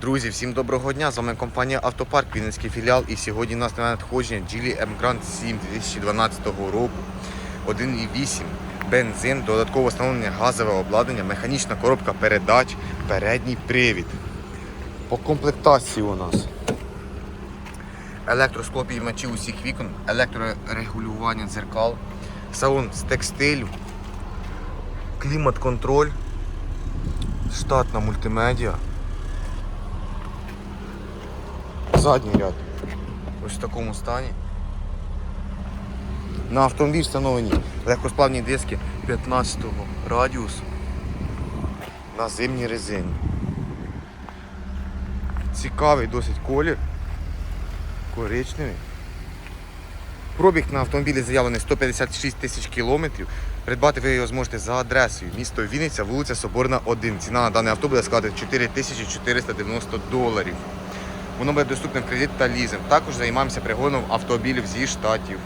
Друзі, всім доброго дня! З вами компанія Автопарк, Вінницький філіал. І сьогодні у нас на надходження Geely M Grand 7 2012 року. 1,8 бензин, додаткове встановлення газове обладнання, механічна коробка передач, передній привід. По комплектації у нас електросклопіймачі усіх вікон, електрорегулювання дзеркал, салон з текстилю, клімат-контроль, штатна мультимедіа. Задній ряд. Ось в такому стані. На автомобіль встановлені легкосплавні диски 15-го радіусу на зимній резині. Цікавий досить колір. Коричневий. Пробіг на автомобілі заявлений 156 тисяч кілометрів. Придбати ви його зможете за адресою місто Вінниця, вулиця Соборна, 1. Ціна на даний авто буде складати 4490 доларів. Воно буде в кредит та лізинг. Також займаємося пригоном автомобілів зі штатів.